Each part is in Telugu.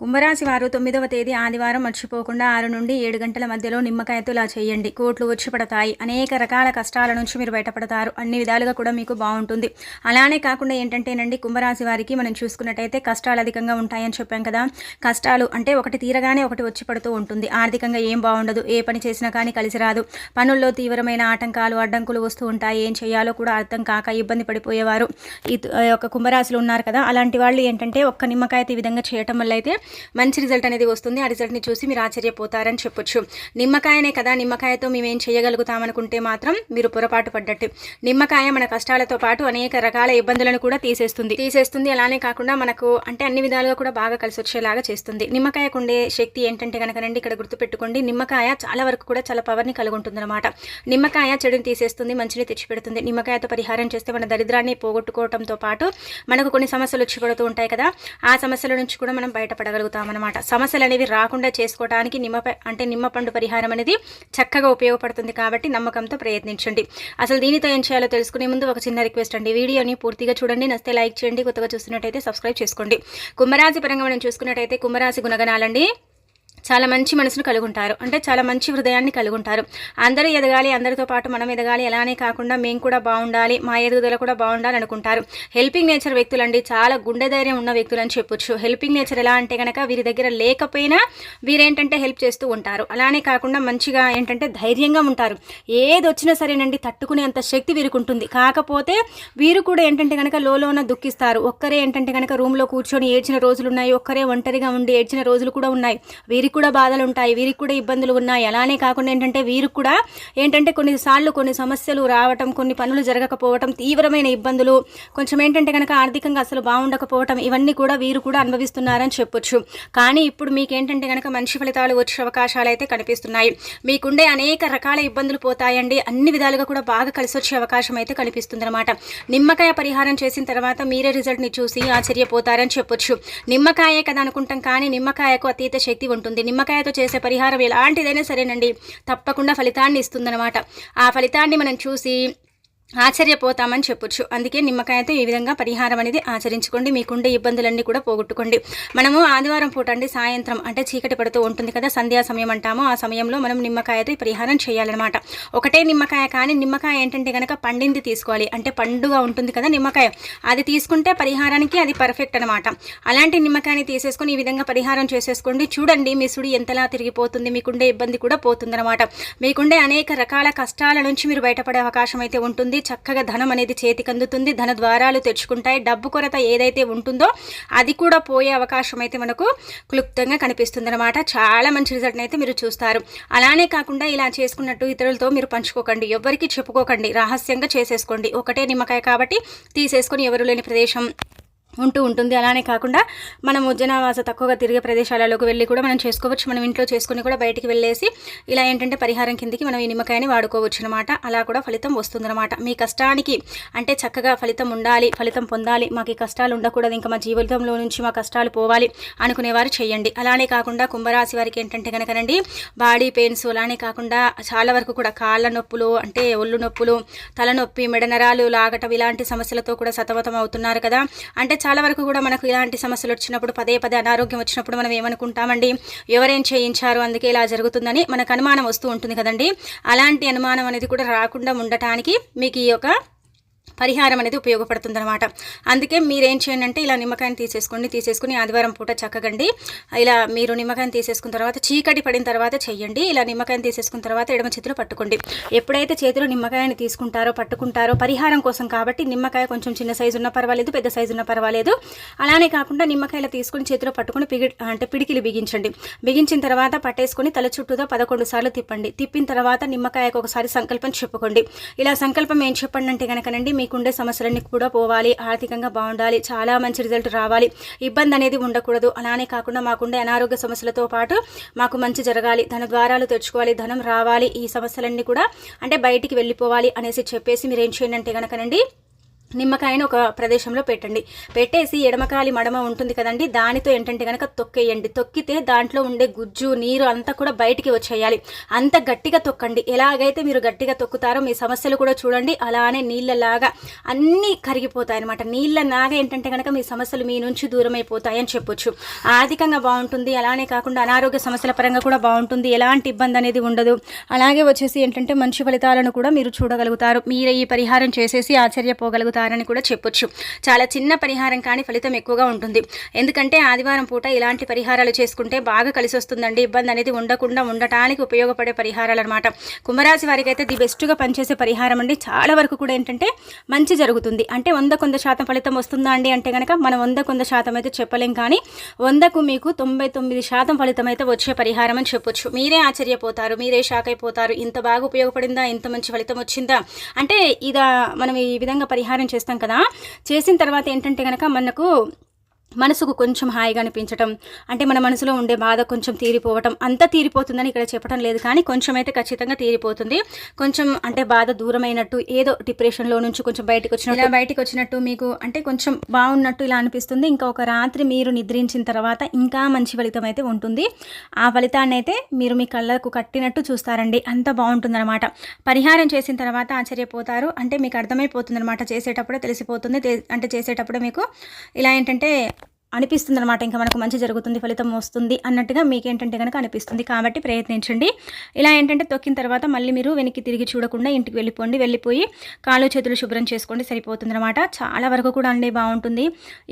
కుంభరాశి వారు తొమ్మిదవ తేదీ ఆదివారం మర్చిపోకుండా ఆరు నుండి ఏడు గంటల మధ్యలో నిమ్మకాయతో ఇలా చేయండి. కోట్లు వచ్చి పడతాయి అనేక రకాల కష్టాల నుంచి మీరు బయటపడతారు. అన్ని విధాలుగా కూడా మీకు బాగుంటుంది. అలానే కాకుండా ఏంటంటేనండి కుంభరాశి వారికి మనం చూసుకున్నట్టయితే కష్టాలు అధికంగా ఉంటాయని చెప్పాం కదా. కష్టాలు అంటే ఒకటి తీరగానే ఒకటి వచ్చి పడుతూ ఉంటుంది. ఆర్థికంగా ఏం బాగుండదు. ఏ పని చేసినా కానీ కలిసి రాదు. పనుల్లో తీవ్రమైన ఆటంకాలు అడ్డంకులు వస్తూ ఉంటాయి. ఏం చేయాలో కూడా అర్థం కాక ఇబ్బంది పడిపోయేవారు. ఈ యొక్క కుంభరాశిలో ఉన్నారు కదా. అలాంటి వాళ్ళు ఏంటంటే ఒక్క నిమ్మకాయ ఈ విధంగా చేయటం వల్ల అయితే మంచి రిజల్ట్ అనేది వస్తుంది. ఆ రిజల్ట్ని చూసి మీరు ఆశ్చర్యపోతారని చెప్పొచ్చు. నిమ్మకాయనే కదా. నిమ్మకాయతో మేమేం చేయగలుగుతామనుకుంటే మాత్రం మీరు పొరపాటు పడ్డట్టు. నిమ్మకాయ మన కష్టాలతో పాటు అనేక రకాల ఇబ్బందులను కూడా తీసేస్తుంది. తీసేస్తుంది. అలానే కాకుండా మనకు అంటే అన్ని విధాలుగా కూడా బాగా కలిసి వచ్చేలాగా చేస్తుంది. నిమ్మకాయకు ఉండే శక్తి ఏంటంటే కనుక ఇక్కడ గుర్తుపెట్టుకోండి. నిమ్మకాయ చాలా వరకు కూడా చాలా పవర్ని కలిగి ఉంటుంది అనమాట నిమ్మకాయ చెడుని తీసేస్తుంది మంచిని తెచ్చిపెడుతుంది. నిమ్మకాయతో పరిహారం చేస్తే మన దరిద్రాన్ని పోగొట్టుకోవడంతో పాటు మనకు కొన్ని సమస్యలు వచ్చి పడుతూ ఉంటాయి కదా. ఆ సమస్యల నుంచి కూడా మనం బయటపడ అనమాట సమస్యలు అనేవి రాకుండా చేసుకోవడానికి నిమ్మ అంటే నిమ్మ పండు పరిహారం అనేది చక్కగా ఉపయోగపడుతుంది కాబట్టి నమ్మకంతో ప్రయత్నించండి. అసలు దీనితో ఏం చేయాలో తెలుసుకునే ముందు ఒక చిన్న రిక్వెస్ట్ అండి. వీడియోని పూర్తిగా చూడండి. నస్తే లైక్ చేయండి. కొత్తగా చూస్తున్నట్టయితే సబ్స్క్రైబ్ చేసుకోండి. కుంభరాశి పరంగా మనం చూసుకున్నట్టయితే కుంభరాశి గుణగణాలండి. చాలా మంచి మనసును కలుగుంటారు. అంటే చాలా మంచి హృదయాన్ని కలుగుంటారు. అందరూ ఎదగాలి అందరితో పాటు మనం ఎదగాలి. అలానే కాకుండా మేము కూడా బాగుండాలి మా ఎదుగుదల కూడా బాగుండాలి అనుకుంటారు. హెల్పింగ్ నేచర్ వ్యక్తులండి చాలా గుండె ధైర్యం ఉన్న వ్యక్తులు అని చెప్పొచ్చు. హెల్పింగ్ నేచర్ ఎలా అంటే కనుక వీరి దగ్గర లేకపోయినా వీరేంటంటే హెల్ప్ చేస్తూ ఉంటారు. అలానే కాకుండా మంచిగా ఏంటంటే ధైర్యంగా ఉంటారు. ఏది వచ్చినా సరేనండి తట్టుకునే అంత శక్తి వీరికి ఉంటుంది కాకపోతే వీరు కూడా ఏంటంటే కనుక లోన దుఃఖిస్తారు. ఒక్కరే ఏంటంటే కనుక రూమ్లో కూర్చొని ఏడ్చిన రోజులు ఉన్నాయి ఒక్కరే ఒంటరిగా ఉండి ఏడ్చిన రోజులు కూడా ఉన్నాయి. వీరికి కూడా బాధలు ఉంటాయి వీరికి కూడా ఇబ్బందులు ఉన్నాయి. అలానే కాకుండా ఏంటంటే వీరికి కూడా ఏంటంటే కొన్నిసార్లు కొన్ని సమస్యలు రావటం కొన్ని పనులు జరగకపోవటం తీవ్రమైన ఇబ్బందులు కొంచెం ఏంటంటే కనుక ఆర్థికంగా అసలు బాగుండకపోవటం ఇవన్నీ కూడా వీరు కూడా అనుభవిస్తున్నారని చెప్పొచ్చు. కానీ ఇప్పుడు మీకు ఏంటంటే కనుక మంచి ఫలితాలు వచ్చే అవకాశాలు అయితే కనిపిస్తున్నాయి. మీకుండే అనేక రకాల ఇబ్బందులు పోతాయండి. అన్ని విధాలుగా కూడా బాగా కలిసి వచ్చే అవకాశం అయితే కనిపిస్తుంది అనమాట నిమ్మకాయ పరిహారం చేసిన తర్వాత మీరే రిజల్ట్ని చూసి ఆశ్చర్యపోతారని చెప్పొచ్చు. నిమ్మకాయే కదా అనుకుంటాం కానీ నిమ్మకాయకు అతీత శక్తి ఉంటుంది. నిమ్మకాయతో చేసే పరిహారం ఎలాంటిదైనా సరేనండి. తప్పకుండా ఫలితాన్ని ఇస్తుందన్నమాట. ఆ ఫలితాన్ని మనం చూసి ఆశ్చర్యపోతామని చెప్పొచ్చు. అందుకే నిమ్మకాయతో ఈ విధంగా పరిహారం అనేది ఆచరించుకోండి. మీకుండే ఇబ్బందులన్నీ కూడా పోగొట్టుకోండి. మనము ఆదివారం పూట అండి సాయంత్రం అంటే చీకటి పడుతూ ఉంటుంది కదా సంధ్యా సమయం అంటాము. ఆ సమయంలో మనం నిమ్మకాయతో ఈ పరిహారం చేయాలన్నమాట. ఒకటే నిమ్మకాయ కానీ నిమ్మకాయ ఏంటంటే కనుక పండింది తీసుకోవాలి. అంటే పండుగా ఉంటుంది కదా నిమ్మకాయ. అది తీసుకుంటే పరిహారానికి అది పర్ఫెక్ట్ అనమాట అలాంటి నిమ్మకాయని తీసేసుకొని ఈ విధంగా పరిహారం చేసేసుకోండి. చూడండి మీ సుడి ఎంతలా తిరిగిపోతుంది. మీకుండే ఇబ్బంది కూడా పోతుందన్నమాట. మీకుండే అనేక రకాల కష్టాల నుంచి మీరు బయటపడే అవకాశం అయితే ఉంటుంది. చక్కగా ధనం అనేది చేతికి అందుతుంది ధన ద్వారాలు తెచ్చుకుంటాయి డబ్బు కొరత ఏదైతే ఉంటుందో అది కూడా పోయే అవకాశం అయితే మనకు క్లుప్తంగా కనిపిస్తుంది అనమాట చాలా మంచి రిజల్ట్ని అయితే మీరు చూస్తారు. అలానే కాకుండా ఇలా చేసుకున్నట్టు ఇతరులతో మీరు పంచుకోకండి ఎవరికి చెప్పుకోకండి రహస్యంగా చేసేసుకోండి. ఒకటే నిమ్మకాయ కాబట్టి తీసేసుకొని ఎవరు లేని ప్రదేశం. ఉంటూ ఉంటుంది. అలానే కాకుండా మనము జనావాస తక్కువగా తిరిగే ప్రదేశాలలోకి వెళ్ళి కూడా మనం చేసుకోవచ్చు. మనం ఇంట్లో చేసుకుని కూడా బయటికి వెళ్ళేసి ఇలా ఏంటంటే పరిహారం కిందికి మనం ఈ నిమ్మకాయని వాడుకోవచ్చు అనమాట అలా కూడా ఫలితం వస్తుందన్నమాట. మీ కష్టానికి అంటే చక్కగా ఫలితం ఉండాలి ఫలితం పొందాలి. మాకు ఈ కష్టాలు ఉండకూడదు. ఇంకా మా జీవితంలో నుంచి మా కష్టాలు పోవాలి అనుకునేవారు చేయండి. అలానే కాకుండా కుంభరాశి వారికి ఏంటంటే కనుకనండి బాడీ పెయిన్స్ అలానే కాకుండా చాలా వరకు కూడా కాళ్ళ నొప్పులు అంటే ఒళ్ళు నొప్పులు తలనొప్పి మెడనరాలు లాగటం ఇలాంటి సమస్యలతో కూడా సతమతం అవుతున్నారు కదా. అంటే చాలా వరకు కూడా మనకు ఇలాంటి సమస్యలు వచ్చినప్పుడు పదే పదే అనారోగ్యం వచ్చినప్పుడు మనం ఏమనుకుంటామండి? ఎవరేం చేయించారు? అందుకే ఇలా జరుగుతుందని మనకు అనుమానం వస్తూ ఉంటుంది కదండి. అలాంటి అనుమానం అనేది కూడా రాకుండా ఉండటానికి మీకు ఈ యొక్క పరిహారం అనేది ఉపయోగపడుతుందన్నమాట. అందుకే మీరేం చేయండి అంటే ఇలా నిమ్మకాయని తీసేసుకోండి తీసేసుకుని ఆదివారం పూట చక్కగండి. ఇలా మీరు నిమ్మకాయని తీసేసుకున్న తర్వాత చీకటి పడిన తర్వాత చేయండి ఇలా నిమ్మకాయని తీసేసుకున్న తర్వాత ఎడమ చేతిలో పట్టుకోండి. ఎప్పుడైతే చేతిలో నిమ్మకాయని తీసుకుంటారో పట్టుకుంటారో పరిహారం కోసం కాబట్టి నిమ్మకాయ కొంచెం చిన్న సైజు ఉన్న పర్వాలేదు పెద్ద సైజు ఉన్న పర్వాలేదు. అలానే కాకుండా నిమ్మకాయలు తీసుకుని చేతిలో పట్టుకుని పిగి అంటే పిడికిలు బిగించండి. బిగించిన తర్వాత పట్టేసుకొని తల చుట్టూతో పదకొండు సార్లు తిప్పండి. తిప్పిన తర్వాత నిమ్మకాయకు ఒకసారి సంకల్పం చెప్పుకోండి. ఇలా సంకల్పం ఏం చెప్పండి అంటే కనుకనండి మీకు నీకుండే సమస్యలన్నీ కూడా పోవాలి ఆర్థికంగా బాగుండాలి చాలా మంచి రిజల్ట్ రావాలి. ఇబ్బంది అనేది ఉండకూడదు. అలానే కాకుండా మాకుండే అనారోగ్య సమస్యలతో పాటు మాకు మంచి జరగాలి ధన ద్వారాలు తెచ్చుకోవాలి ధనం రావాలి ఈ సమస్యలన్నీ కూడా అంటే బయటికి వెళ్ళిపోవాలి అనేసి చెప్పేసి మీరు ఏం చేయండి అంటే కనుకనండి నిమ్మకాయను ఒక ప్రదేశంలో పెట్టండి. పెట్టేసి ఎడమకాలి మడమ ఉంటుంది కదండి దానితో ఏంటంటే కనుక తొక్కేయండి. తొక్కితే దాంట్లో ఉండే గుజ్జు నీరు అంతా కూడా బయటికి వచ్చేయాలి. అంత గట్టిగా తొక్కండి. ఎలాగైతే మీరు గట్టిగా తొక్కుతారో మీ సమస్యలు కూడా చూడండి. అలానే నీళ్ళలాగా అన్నీ కరిగిపోతాయి అనమాట నీళ్ళలాగా ఏంటంటే కనుక మీ సమస్యలు మీ నుంచి దూరం అయిపోతాయని చెప్పొచ్చు. ఆర్థికంగా బాగుంటుంది అలానే కాకుండా అనారోగ్య సమస్యల పరంగా కూడా బాగుంటుంది. ఎలాంటి ఇబ్బంది అనేది ఉండదు. అలాగే వచ్చేసి ఏంటంటే మంచి ఫలితాలను కూడా మీరు చూడగలుగుతారు. మీరే ఈ పరిహారం చేసేసి ఆశ్చర్యపోగలుగుతారు. అని కూడా చెప్పొచ్చు. చాలా చిన్న పరిహారం కానీ ఫలితం ఎక్కువగా ఉంటుంది. ఎందుకంటే ఆదివారం పూట ఇలాంటి పరిహారాలు చేసుకుంటే బాగా కలిసి వస్తుందండి ఇబ్బంది అనేది ఉండకుండా ఉండటానికి ఉపయోగపడే పరిహారాలు అనమాట కుంభరాశి వారికి అయితే ది బెస్ట్గా పనిచేసే పరిహారం అండి. చాలా వరకు కూడా ఏంటంటే మంచి జరుగుతుంది. అంటే వంద కొంద శాతం ఫలితం వస్తుందా అండి అంటే కనుక మనం వంద కొంద శాతం అయితే చెప్పలేం కానీ వందకు మీకు తొంభై తొమ్మిది శాతం ఫలితం అయితే వచ్చే పరిహారం అని చెప్పొచ్చు. మీరే ఆశ్చర్యపోతారు. మీరే షాక్ అయిపోతారు. ఇంత బాగా ఉపయోగపడిందా? ఇంత మంచి ఫలితం వచ్చిందా? అంటే ఇదా మనం ఈ విధంగా పరిహారం చేస్తాం కదా. చేసిన తర్వాత ఏంటంటే కనుక మనకు మనసుకు కొంచెం హాయిగా అనిపించటం అంటే మన మనసులో ఉండే బాధ కొంచెం తీరిపోవటం అంతా తీరిపోతుందని ఇక్కడ చెప్పడం లేదు. కానీ కొంచెం అయితే ఖచ్చితంగా తీరిపోతుంది. కొంచెం అంటే బాధ దూరమైనట్టు ఏదో డిప్రెషన్లో నుంచి కొంచెం బయటకు వచ్చినట్టు. బయటకు వచ్చినట్టు మీకు అంటే కొంచెం బాగున్నట్టు ఇలా అనిపిస్తుంది. ఇంకా ఒక రాత్రి మీరు నిద్రించిన తర్వాత ఇంకా మంచి ఫలితం అయితే ఉంటుంది. ఆ ఫలితాన్ని అయితే మీరు మీ కళ్ళకు కట్టినట్టు చూస్తారండి. అంత బాగుంటుందన్నమాట. పరిహారం చేసిన తర్వాత ఆశ్చర్యపోతారు. అంటే మీకు అర్థమైపోతుంది అనమాట చేసేటప్పుడే తెలిసిపోతుంది. అంటే చేసేటప్పుడే మీకు ఇలా ఏంటంటే అనిపిస్తుంది అనమాట ఇంకా మనకు మంచి జరుగుతుంది ఫలితం వస్తుంది అన్నట్టుగా మీకేంటంటే కనుక అనిపిస్తుంది. కాబట్టి ప్రయత్నించండి. ఇలా ఏంటంటే తొక్కిన తర్వాత మళ్ళీ మీరు వెనక్కి తిరిగి చూడకుండా ఇంటికి వెళ్ళిపోండి. వెళ్ళిపోయి కాళ్ళు చేతులు శుభ్రం చేసుకోండి. సరిపోతుంది అనమాట చాలా వరకు కూడా అండి బాగుంటుంది.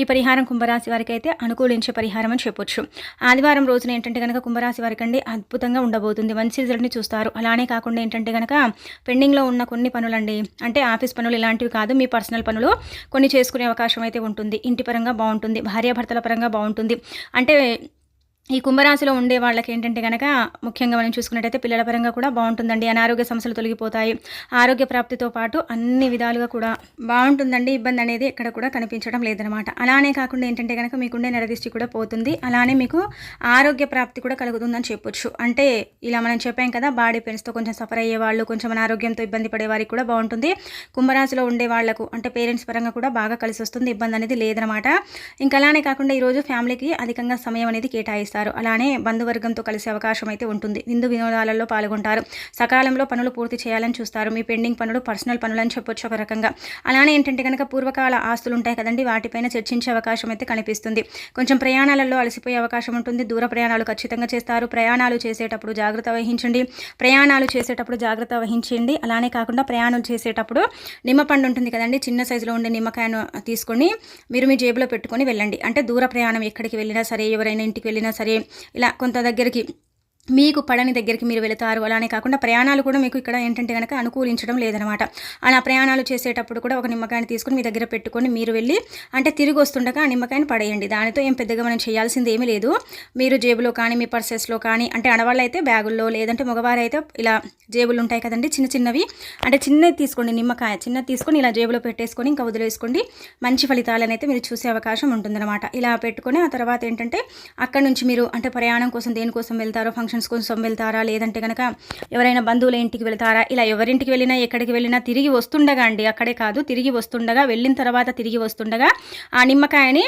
ఈ పరిహారం కుంభరాశి వారికి అయితే అనుకూలించే పరిహారం అని చెప్పొచ్చు. ఆదివారం రోజున ఏంటంటే కనుక కుంభరాశి వారికి అండి అద్భుతంగా ఉండబోతుంది. మంచి రిజల్ట్ని చూస్తారు. అలానే కాకుండా ఏంటంటే కనుక పెండింగ్లో ఉన్న కొన్ని పనులండి అంటే ఆఫీస్ పనులు ఇలాంటివి కాదు. మీ పర్సనల్ పనులు కొన్ని చేసుకునే అవకాశం అయితే ఉంటుంది. ఇంటి పరంగా బాగుంటుంది. భార్యాభర్త వార్తల పరంగా బాగుంటుంది. అంటే ఈ కుంభరాశిలో ఉండే వాళ్ళకి ఏంటంటే కనుక ముఖ్యంగా మనం చూసుకున్నట్టయితే పిల్లల పరంగా కూడా బాగుంటుందండి. అనారోగ్య సమస్యలు తొలగిపోతాయి. ఆరోగ్య ప్రాప్తితో పాటు అన్ని విధాలుగా కూడా బాగుంటుందండి. ఇబ్బంది అనేది ఎక్కడ కూడా కనిపించడం లేదనమాట. అలానే కాకుండా ఏంటంటే కనుక మీకుండే నరదిష్టి కూడా పోతుంది. అలానే మీకు ఆరోగ్య ప్రాప్తి కూడా కలుగుతుందని చెప్పొచ్చు. అంటే ఇలా మనం చెప్పాం కదా బాడీ పెయిన్స్తో కొంచెం సఫర్ అయ్యే వాళ్ళు కొంచెం అనారోగ్యంతో ఇబ్బంది పడే వారికి కూడా బాగుంటుంది. కుంభరాశిలో ఉండే వాళ్ళకు అంటే పేరెంట్స్ పరంగా కూడా బాగా కలిసి వస్తుంది ఇబ్బంది అనేది లేదనమాట. ఇంకా అలానే కాకుండా ఈరోజు ఫ్యామిలీకి అధికంగా సమయం అనేది కేటాయిస్తారు. చేస్తారు. అలానే బంధువర్గంతో కలిసే అవకాశం అయితే ఉంటుంది. విందు వినోదాలలో పాల్గొంటారు. సకాలంలో పనులు పూర్తి చేయాలని చూస్తారు. మీ పెండింగ్ పనులు పర్సనల్ పనులని చెప్పొచ్చు ఒక రకంగా. అలానే ఏంటంటే కనుక పూర్వకాల ఆస్తులు ఉంటాయి కదండి వాటిపైన చర్చించే అవకాశం అయితే కనిపిస్తుంది. కొంచెం ప్రయాణాలలో అలసిపోయే అవకాశం ఉంటుంది. దూర ప్రయాణాలు ఖచ్చితంగా చేస్తారు. ప్రయాణాలు చేసేటప్పుడు జాగ్రత్త వహించండి. ప్రయాణాలు చేసేటప్పుడు జాగ్రత్త వహించండి. అలానే కాకుండా ప్రయాణం చేసేటప్పుడు నిమ్మపండు ఉంటుంది కదండి చిన్న సైజులో ఉండే నిమ్మకాయను తీసుకొని మీరు మీ జేబులో పెట్టుకొని వెళ్ళండి. అంటే దూర ప్రయాణం ఎక్కడికి వెళ్ళినా సరే ఎవరైనా ఇంటికి వెళ్ళినా సరే సరే. ఇలా కొంత దగ్గరికి మీకు పడని దగ్గరికి మీరు వెళతారు. అలానే కాకుండా ప్రయాణాలు కూడా మీకు ఇక్కడ ఏంటంటే కనుక అనుకూలించడం లేదనమాట. అలా ప్రయాణాలు చేసేటప్పుడు కూడా ఒక నిమ్మకాయని తీసుకుని మీ దగ్గర పెట్టుకొని మీరు వెళ్ళి అంటే తిరిగి వస్తుండగా ఆ నిమ్మకాయని పడేయండి. దానితో ఏం పెద్దగా మనం చేయాల్సింది ఏమీ లేదు. మీరు జేబులో కానీ మీ పర్సెస్లో కానీ అంటే ఆడవాళ్ళు అయితే బ్యాగుల్లో లేదంటే మగవారు అయితే ఇలా జేబులు ఉంటాయి కదండి చిన్న చిన్నవి. అంటే చిన్నది తీసుకోండి నిమ్మకాయ చిన్నది తీసుకొని ఇలా జేబులో పెట్టేసుకొని ఇంకా వదిలేసుకోండి. మంచి ఫలితాలను అయితే మీరు చూసే అవకాశం ఉంటుందన్నమాట. ఇలా పెట్టుకొని ఆ తర్వాత ఏంటంటే అక్కడ నుంచి మీరు అంటే ప్రయాణం కోసం దేనికోసం వెళ్తారో ఫంక్షన్ ఫంక్షన్స్ కోసం వెళ్తారా? లేదంటే కనుక ఎవరైనా బంధువుల ఇంటికి వెళ్తారా? ఇలా ఎవరింటికి వెళ్ళినా ఎక్కడికి వెళ్ళినా తిరిగి వస్తుండగా అండి. అక్కడే కాదు తిరిగి వస్తుండగా వెళ్ళిన తర్వాత తిరిగి వస్తుండగా ఆ నిమ్మకాయని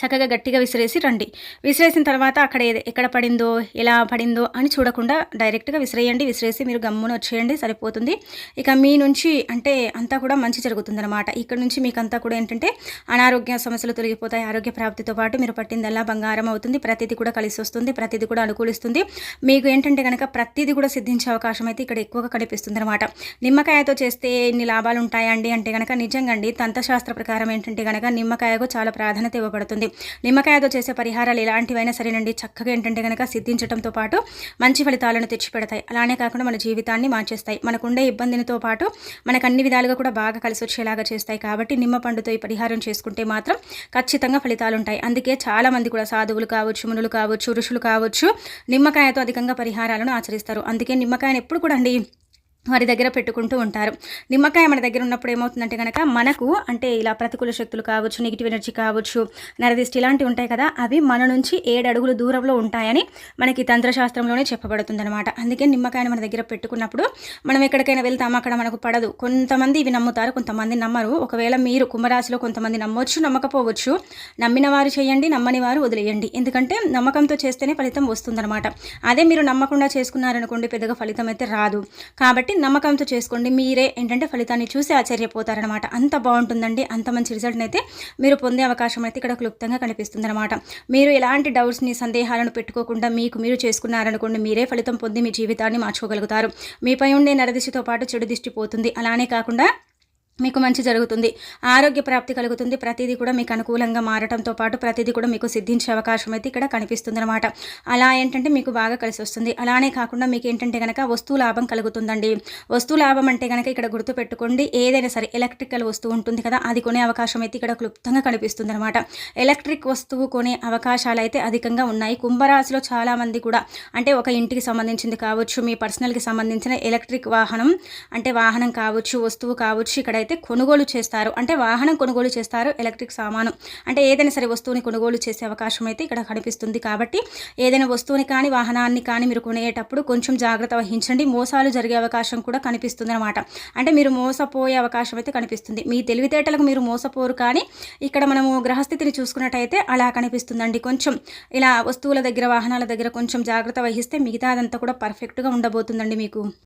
చక్కగా గట్టిగా విసిరేసి రండి. విసిరేసిన తర్వాత అక్కడ ఎక్కడ పడిందో ఎలా పడిందో అని చూడకుండా డైరెక్ట్గా విసిరేయండి. విసిరేసి మీరు గమ్మున వచ్చేయండి. సరిపోతుంది. ఇక మీ నుంచి అంటే అంతా కూడా మంచి జరుగుతుందన్నమాట. ఇక్కడ నుంచి మీకు అంతా కూడా ఏంటంటే అనారోగ్య సమస్యలు తొలగిపోతాయి. ఆరోగ్య ప్రాప్తితో పాటు మీరు పట్టిందల్లా బంగారం అవుతుంది. ప్రతిదీ కూడా కలిసి వస్తుంది. ప్రతిదీ కూడా అనుకూలిస్తుంది. మీకు ఏంటంటే కనుక ప్రతిదీ కూడా సిద్ధించే అవకాశం అయితే ఇక్కడ ఎక్కువగా కనిపిస్తుంది అనమాట నిమ్మకాయతో చేస్తే ఎన్ని లాభాలు ఉంటాయండి అంటే కనుక నిజంగా అండి తంత్రశాస్త్ర ప్రకారం ఏంటంటే కనుక నిమ్మకాయకు చాలా ప్రాధాన్యత ఇవ్వబడుతుంది. ఉంటుంది నిమ్మకాయతో చేసే పరిహారాలు ఎలాంటివైనా సరేనండి చక్కగా ఏంటంటే కనుక సిద్ధించడంతో పాటు మంచి ఫలితాలను తెచ్చిపెడతాయి. అలానే కాకుండా మన జీవితాన్ని మార్చేస్తాయి. మనకుండే ఇబ్బందినితో పాటు మనకు అన్ని విధాలుగా కూడా బాగా కలిసి వచ్చేలాగా చేస్తాయి. కాబట్టి నిమ్మ పండుతో ఈ పరిహారం చేసుకుంటే మాత్రం ఖచ్చితంగా ఫలితాలు ఉంటాయి అందుకే చాలా మంది కూడా సాధువులు కావచ్చు మునులు కావచ్చు ఋషులు కావచ్చు నిమ్మకాయతో అధికంగా పరిహారాలను ఆచరిస్తారు. అందుకే నిమ్మకాయను ఎప్పుడు కూడా అండి వారి దగ్గర పెట్టుకుంటూ ఉంటారు. నిమ్మకాయ మన దగ్గర ఉన్నప్పుడు ఏమవుతుందంటే కనుక మనకు అంటే ఇలా ప్రతికూల శక్తులు కావచ్చు నెగిటివ్ ఎనర్జీ కావచ్చు నరదిష్టి ఇలాంటివి ఉంటాయి కదా అవి మన నుంచి ఏడు అడుగులు దూరంలో ఉంటాయని మనకి తంత్రశాస్త్రంలోనే చెప్పబడుతుంది అనమాట అందుకే నిమ్మకాయని మన దగ్గర పెట్టుకున్నప్పుడు మనం ఎక్కడికైనా వెళ్తాం అక్కడ మనకు పడదు. కొంతమంది ఇవి నమ్ముతారు కొంతమంది నమ్మరు. ఒకవేళ మీరు కుంభరాశిలో కొంతమంది నమ్మొచ్చు నమ్మకపోవచ్చు నమ్మిన వారు చేయండి నమ్మని వారు వదిలేయండి. ఎందుకంటే నమ్మకంతో చేస్తేనే ఫలితం వస్తుందన్నమాట. అదే మీరు నమ్మకుండా చేసుకున్నారనుకోండి పెద్దగా ఫలితం అయితే రాదు. కాబట్టి కాబట్టి నమ్మకంతో చేసుకోండి. మీరే ఏంటంటే ఫలితాన్ని చూసి ఆశ్చర్యపోతారనమాట. అంత బాగుంటుందండి. అంత మంచి రిజల్ట్ని అయితే మీరు పొందే అవకాశం అయితే ఇక్కడ క్లుప్తంగా కనిపిస్తుంది అనమాట మీరు ఎలాంటి డౌట్స్ని సందేహాలను పెట్టుకోకుండా మీకు మీరు చేసుకున్నారనుకోండి మీరే ఫలితం పొంది మీ జీవితాన్ని మార్చుకోగలుగుతారు. మీపై ఉండే నరదిశతో పాటు చెడు దిష్టి పోతుంది. అలానే కాకుండా మీకు మంచి జరుగుతుంది. ఆరోగ్య ప్రాప్తి కలుగుతుంది. ప్రతిదీ కూడా మీకు అనుకూలంగా మారటంతో పాటు ప్రతిదీ కూడా మీకు సిద్ధించే అవకాశం అయితే ఇక్కడ కనిపిస్తుంది అనమాట అలా ఏంటంటే మీకు బాగా కలిసి వస్తుంది. అలానే కాకుండా మీకు ఏంటంటే కనుక వస్తువు లాభం కలుగుతుందండి. వస్తువు లాభం అంటే కనుక ఇక్కడ గుర్తుపెట్టుకోండి ఏదైనా సరే ఎలక్ట్రికల్ వస్తువు ఉంటుంది కదా అది కొనే అవకాశం అయితే ఇక్కడ క్లుప్తంగా కనిపిస్తుంది అనమాట ఎలక్ట్రిక్ వస్తువు కొనే అవకాశాలు అయితే అధికంగా ఉన్నాయి. కుంభరాశిలో చాలామంది కూడా అంటే ఒక ఇంటికి సంబంధించింది కావచ్చు మీ పర్సనల్కి సంబంధించిన ఎలక్ట్రిక్ వాహనం అంటే వాహనం కావచ్చు వస్తువు కావచ్చు ఇక్కడ అయితే కొనుగోలు చేస్తారు. అంటే వాహనం కొనుగోలు చేస్తారు ఎలక్ట్రిక్ సామాను. అంటే ఏదైనా సరే వస్తువుని కొనుగోలు చేసే అవకాశం అయితే ఇక్కడ కనిపిస్తుంది. కాబట్టి ఏదైనా వస్తువుని కానీ వాహనాన్ని కానీ మీరు కొనేటప్పుడు కొంచెం జాగ్రత్త వహించండి. మోసాలు జరిగే అవకాశం కూడా కనిపిస్తుంది అనమాట అంటే మీరు మోసపోయే అవకాశం అయితే కనిపిస్తుంది. మీ తెలివితేటలకు మీరు మోసపోరు కానీ ఇక్కడ మనము గ్రహస్థితిని చూసుకున్నట్టయితే అలా కనిపిస్తుందండి. కొంచెం ఇలా వస్తువుల దగ్గర వాహనాల దగ్గర కొంచెం జాగ్రత్త వహిస్తే మిగతాదంతా కూడా పర్ఫెక్ట్గా ఉండబోతుందండి మీకు.